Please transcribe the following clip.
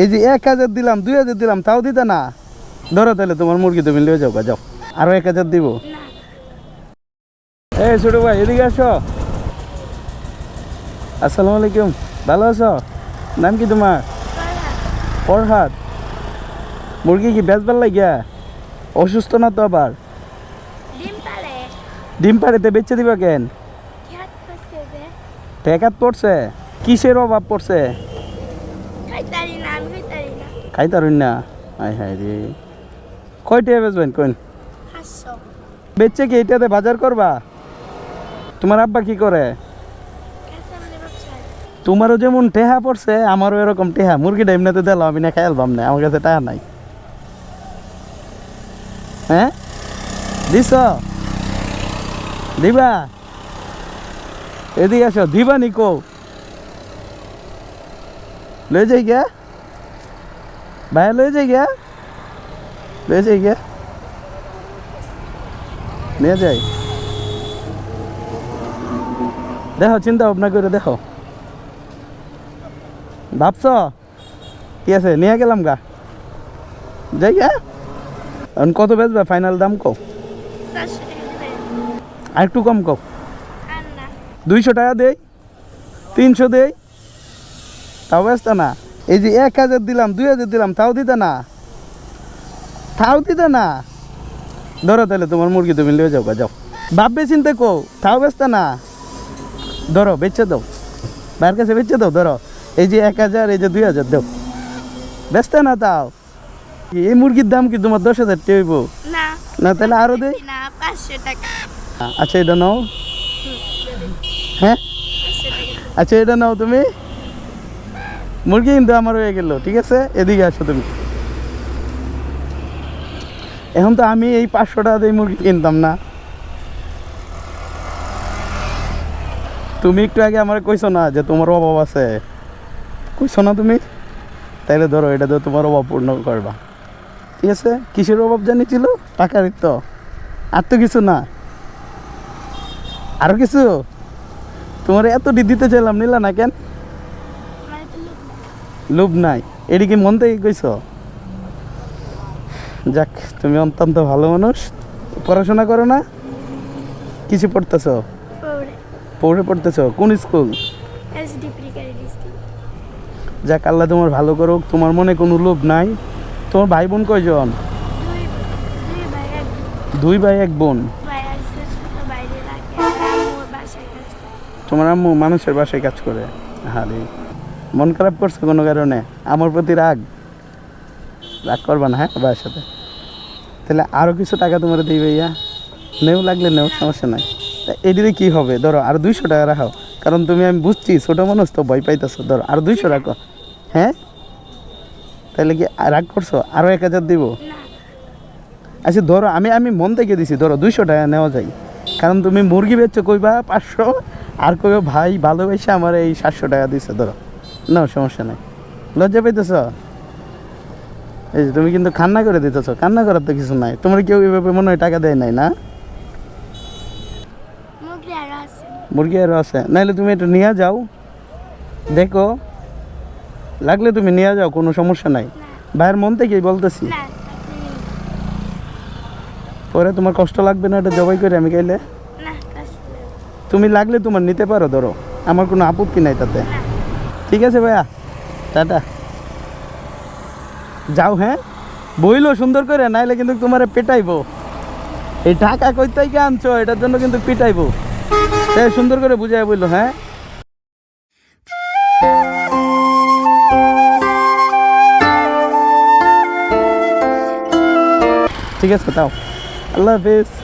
এই যে এক হাজার দিলাম দুই হাজার দিলাম তাও দিতে না। ধরো তাহলে তোমার মুরগি তুমি লিয়ে যাও যাও। আরও এক হাজার দিব। এই ছোট ভাই এদিকে আসো। আসসালামু আলাইকুম। ভালো আছো? নাম কি তোমার? ফরহাদ। মুরগি কি বেচবার লাগিয়া? অসুস্থ না তো আবার? ডিম পাড়িতে বেচে দিবা কেন? টেকাত পড়ছে? কিসের অভাব পড়ছে? খাইতারি না আমি খাইতারি না খাইতারুন? না হাই হাই রে। কয়টা বেচবেন কোন বেচছে কি এটাতে বাজার করবা? তোমার আব্বা কি করে? কাঁচা তোমারও যেমন টেহা পড়ছে আমারও এরকম টেহা। মুরগিটা এমনিতে দিলাম আমি না খেয়ালবাম না আমার কাছে টাকা নাই। হ্যাঁ? দিস দিবা? এদিকে আসো দিবা নিকো লয়ে যাই গিয়া। ভাইয়া লয়ে যাই গিয়া। লয়ে যাই গিয়া। নিয়ে যাই। দেখো চিন্তা ভাবনা করে দেখো। ভাবছ? ঠিক আছে? নিয়ে গেলাম গা। যাই গা এখন কত বেচবে ফাইনাল দাম কো আর একটু কম কো দুইশো টাকা দেই। তিনশো দেই। তাও ব্যস্ত না। এই যে এক হাজার দিলাম দুই হাজার দিলাম তাও দিতে না। তাও দিতে না। ধরো তাহলে তোমার মুরগি তুমি লিয়ে যাও যাও। ভাববে চিনতে কো তাও ব্যস্ত না। ধরো বেচে দাও। বাইরের কাছে বেচে দাও ধরো। এই যে এক হাজার এই যে দুই হাজার দাও। ব্যস্ত না তাও? এই মুরগির দাম কি তোমার দশ হাজার টাকা হইব? না তাহলে আরও টাকা। আচ্ছা এটা নাও। হ্যাঁ? আচ্ছা এটা নাও তুমি। মুরগি কিন্তু আমার হয়ে গেল, ঠিক আছে? এদিকে আসো তুমি। এখন তো আমি এই পাঁচশো টাকা দিয়ে মুরগি কিনতাম না। তুমি একটু আগে আমার কইছো না যে তোমার অভাব আছে। কইছো না তুমি? তাইলে ধরো, এটা তো তোমার অভাব পূর্ণ করবা। ঠিক আছে? কিসের অভাব জানি ছিল? টাকার তো। আর তো কিছু না। আরও কিছু? তোমার এত দিতে চাইলাম, নিলা না কেন। লোভ নাই। এটি কি মন থেকে কইছ? যাক তুমি অত্যন্ত ভালো মানুষ। পড়াশোনা করো না। কিছু পড়তেছ? পড়ে। পড়তেছ? কোন স্কুল? যাক আল্লাহ তোমার ভালো করুক। তোমার মনে কোনো লোভ নাই। তোমার ভাই বোন কয়জন? দুই ভাই এক বোন। তোমার আম্মু মানুষের বাসায় কাজ করে? হারে মন খারাপ করছে কোনো কারণে? আমার প্রতি রাগ? রাগ করবা না হ্যাঁ? ভাইয়ের সাথে। তাহলে আরও কিছু টাকা তোমার দিই ভাইয়া। নেও লাগলে নেও, সমস্যা নাই। তা এদিকে কী হবে? ধরো, আর দুইশো টাকা রাখো কারণ তুমি, আমি বুঝছি, ছোটো মানুষ তো ভয় পাইতেছো। ধরো, আর দুইশো রাখো। হ্যাঁ? তাহলে কি রাগ করছ? আরও এক হাজার দিব? আচ্ছা ধরো, আমি আমি মন থেকে দিছি, ধরো, দুইশো টাকা নেওয়া যায়। কারণ তুমি মুরগি বেচছো কইবা পাঁচশো। আর কইবা ভাই ভালোবেসে আমার এই সাতশো টাকা দিছে, ধরো। না সমস্যা নাই। লজ্জা পাইতেছ? এই যে তুমি কিন্তু কান্না করে দিতেছ। কান্না করার তো কিছু নাই। তোমার কেউ এভাবে মনে হয় টাকা দেয় নাই না? মুগরি আরও আছে। মুরগি আরও আছে। নাইলে তুমি একটু নিয়ে যাও। দেখো। লাগলে তুমি নিয়ে যাও কোনো সমস্যা নাই। ভাইয়ের মন থেকেই বলতেছি। পরে তোমার কষ্ট লাগবে না এটা জবাই করে আমি গেলে তুমি লাগলে তোমার নিতে পারো ধরো। আমার কোনো আপত্তি নাই তাতে। ঠিক আছে ভাইয়া, টাটা। যাও হ্যাঁ? বইলো সুন্দর করে, নাইলে কিন্তু তোমার পেটাইবো। এই টাকা কই থেকে আনছো, এটার জন্য কিন্তু পিটাইবো। তাই সুন্দর করে বুঝাই বলল হ্যাঁ? ঠিক আছে, তাও। আল্লাহ হাফিজ।